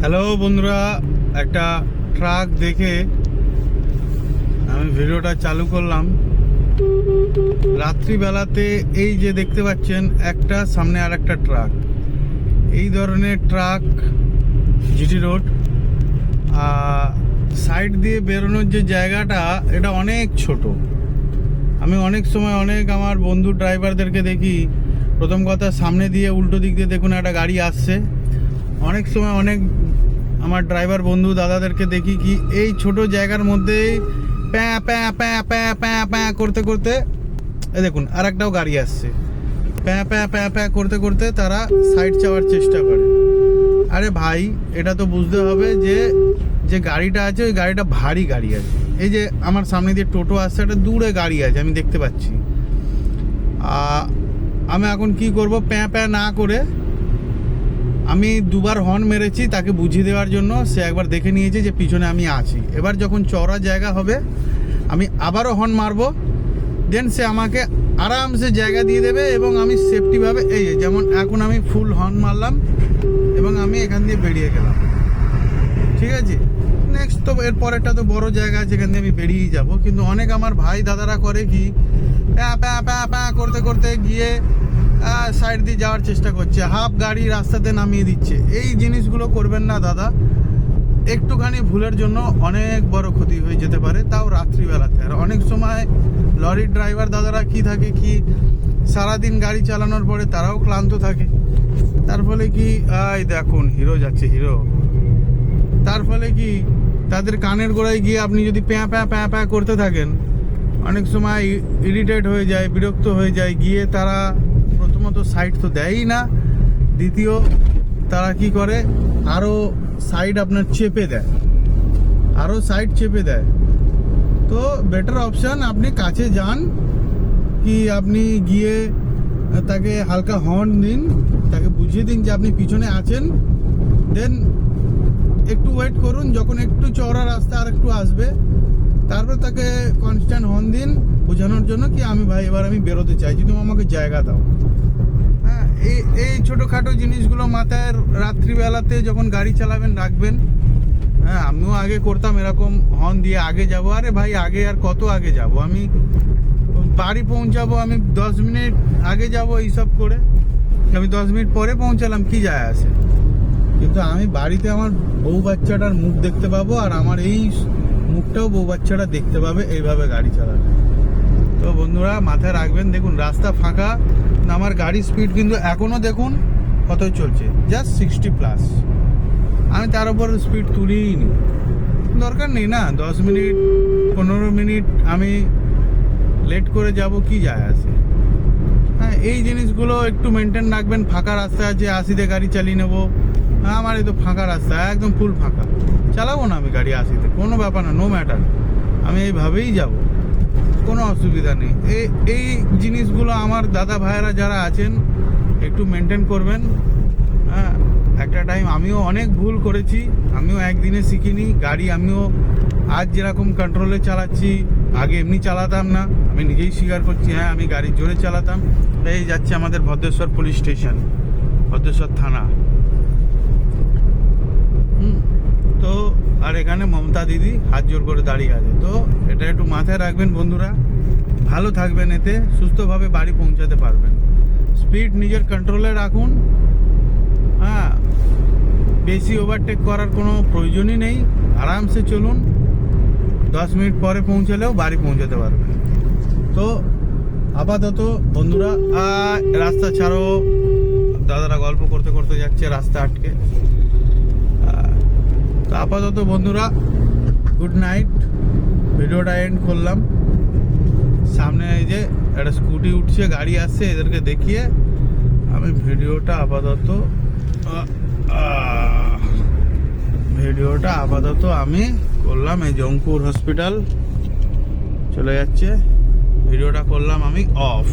Hello বন্ধুরা। একটা truck দেখে আমি ভিডিওটা চালু করলাম। রাত্রিবেলাতে এই যে দেখতে পাচ্ছেন, একটা সামনে আর একটা ট্রাক এই ধরনের ট্রাক জিটি রোড সাইড দিয়ে বেরোনোর যে জায়গাটা, এটা অনেক ছোট। আমি অনেক সময় অনেক আমার বন্ধু ড্রাইভারদেরকে দেখি, প্রথম কথা সামনে দিয়ে উল্টো দিক দিয়ে দেখুন একটা গাড়ি আসছে। অনেক সময় অনেক আমার ড্রাইভার বন্ধু দাদাদেরকে দেখি কি এই ছোট জায়গার মধ্যেই প্যাঁ প্যাঁ প্যাঁ প্যাঁ প্যাঁ প্যাঁ করতে করতে, এই দেখুন আর একটাও গাড়ি আসছে। প্যাঁ প্যাঁ প্যাঁ প্যাঁ করতে করতে তারা সাইড চাওয়ার চেষ্টা করে। আরে ভাই, এটা তো বুঝতে হবে যে যে গাড়িটা আছে, ওই গাড়িটা ভারী গাড়ি আছে। এই যে আমার সামনে দিয়ে টোটো আসছে, একটা দূরে গাড়ি আছে, আমি দেখতে পাচ্ছি। আমি এখন কি করব? প্যাঁ প্যাঁ না করে আমি দুবার হর্ন মেরেছি তাকে বুঝিয়ে দেওয়ার জন্য। সে একবার দেখে নিয়েছে যে পিছনে আমি আছি। এবার যখন চওড়া জায়গা হবে, আমি আবারও হর্ন মারবো। দেন সে আমাকে আরামসে জায়গা দিয়ে দেবে এবং আমি সেফটিভাবে এই যেমন এখন আমি ফুল হর্ন মারলাম এবং আমি এখান দিয়ে বেরিয়ে গেলাম। ঠিক আছে? নেক্সট তো এর পরেরটা তো বড় জায়গা আছে, এখান দিয়ে আমি বেরিয়েই যাব। কিন্তু অনেক আমার ভাই দাদারা করে কি, প্যা প্যা প্যা প্যা করতে করতে গিয়ে সাইড দিয়ে যাওয়ার চেষ্টা করছে। হাফ গাড়ি রাস্তাতে নামিয়ে দিচ্ছে। এই জিনিসগুলো করবেন না, দাদা। একটুখানি ভুলের জন্য অনেক বড় ক্ষতি হয়ে যেতে পারে, তাও রাত্রিবেলাতে। আর অনেক সময় লরির ড্রাইভার দাদারা কি থাকে কি, সারাদিন গাড়ি চালানোর পরে তারাও ক্লান্ত থাকে। তার ফলে কি এই দেখুন হিরো যাচ্ছে হিরো তার ফলে কি, তাদের কানের গোড়ায় গিয়ে আপনি যদি প্যাঁ প্যাঁ প্যাঁ প্যাঁ করতে থাকেন, অনেক সময় ইরিটেট হয়ে যায়, বিরক্ত হয়ে যায়, গিয়ে তারা প্রথমত সাইড তো দেয়ই না। দ্বিতীয়, তারা কি করে? আরও সাইড আপনার চেপে দেয়। আরও সাইড চেপে দেয়। তো বেটার অপশান আপনি কাছে যান, কি আপনি গিয়ে তাকে হালকা হর্ন দিন, তাকে বুঝিয়ে দিন যে আপনি পিছনে আছেন। দেন একটু ওয়েট করুন, যখন একটু চওড়া রাস্তা আর একটু আসবে, তারপর তাকে কনস্ট্যান্ট হর্ন দিন, বোঝানোর জন্য কি আমি ভাই, এবার আমি বেরোতে চাই, যদি আমাকে জায়গা দাও। এই এই ছোটোখাটো জিনিসগুলো মাথায় রাত্রিবেলাতে যখন গাড়ি চালাবেন, রাখবেন। হ্যাঁ আমিও আগে করতাম এরকম হর্ন দিয়ে আগে যাব। আরে ভাই, আগে আর কত আগে যাব? আমি বাড়ি পৌঁছাবো, আমি দশ মিনিট আগে যাব এইসব করে। আমি দশ মিনিট পরে পৌঁছালাম, কি যায় আসে? কিন্তু আমি বাড়িতে আমার বউ বাচ্চাটার মুখ দেখতে পাবো, আর আমার এই মুখটাও বউ বাচ্চাটা দেখতে পাবে, এইভাবে গাড়ি চালাবে। তো বন্ধুরা, মাথায় রাখবেন, দেখুন, রাস্তা ফাঁকা আমার গাড়ির স্পিড কিন্তু এখনও দেখুন কত চলছে। জাস্ট সিক্সটি প্লাস আমি তার উপর স্পিড তুলিই নি দরকার নেই না, দশ মিনিট, পনেরো মিনিট আমি লেট করে যাব, কি যায় আসে হ্যাঁ এই জিনিসগুলো একটু মেনটেন রাখবেন, ফাঁকা রাস্তা আছে, আশিতে গাড়ি চালিয়ে নেব। আমার এই তো ফাঁকা রাস্তা, একদম ফুল ফাঁকা। চালাবো না আমি গাড়ি আশিতে, কোনো ব্যাপার না নো ম্যাটার আমি এইভাবেই যাব। কোনো অসুবিধা নেই। এই এই জিনিসগুলো আমার দাদা ভাইয়েরা যারা আছেন একটু মেনটেন করবেন। হ্যাঁ একটা টাইম আমিও অনেক ভুল করেছি আমিও একদিনে শিখিনি গাড়ি আমিও আজ যেরকম কন্ট্রোলে চালাচ্ছি আগে এমনি চালাতাম না আমি নিজেই স্বীকার করছি হ্যাঁ আমি গাড়ি জোরে চালাতাম। এই যাচ্ছে আমাদের ভদ্রেশ্বর পুলিশ স্টেশন ভদ্রেশ্বর থানা। হুম, তো আর এখানে মমতা দিদি হাত জোর করে দাঁড়িয়ে আছে। তো এটা একটু মাথায় রাখবেন বন্ধুরা। ভালো থাকবেন এতে, সুস্থভাবে বাড়ি পৌঁছাতে পারবেন। স্পিড নিজের কন্ট্রোলে রাখুন। হ্যাঁ বেশি ওভারটেক করার কোনো প্রয়োজনই নেই। আরামসে চলুন। দশ মিনিট পরে পৌঁছালেও বাড়ি পৌঁছাতে পারবেন। তো আপাতত বন্ধুরা রাস্তা ছাড়ো। দাদারা গল্প করতে করতে যাচ্ছে রাস্তা আটকে। আপাতত বন্ধুরা গুড নাইট ভিডিওটা এন্ড করলাম। সামনে এই যে একটা স্কুটি উঠছে, গাড়ি আসছে, এদেরকে দেখিয়ে আমি ভিডিওটা আপাতত ভিডিওটা আপাতত আমি করলাম এই জঙ্কুর হসপিটাল চলে যাচ্ছে। ভিডিওটা করলাম আমি অফ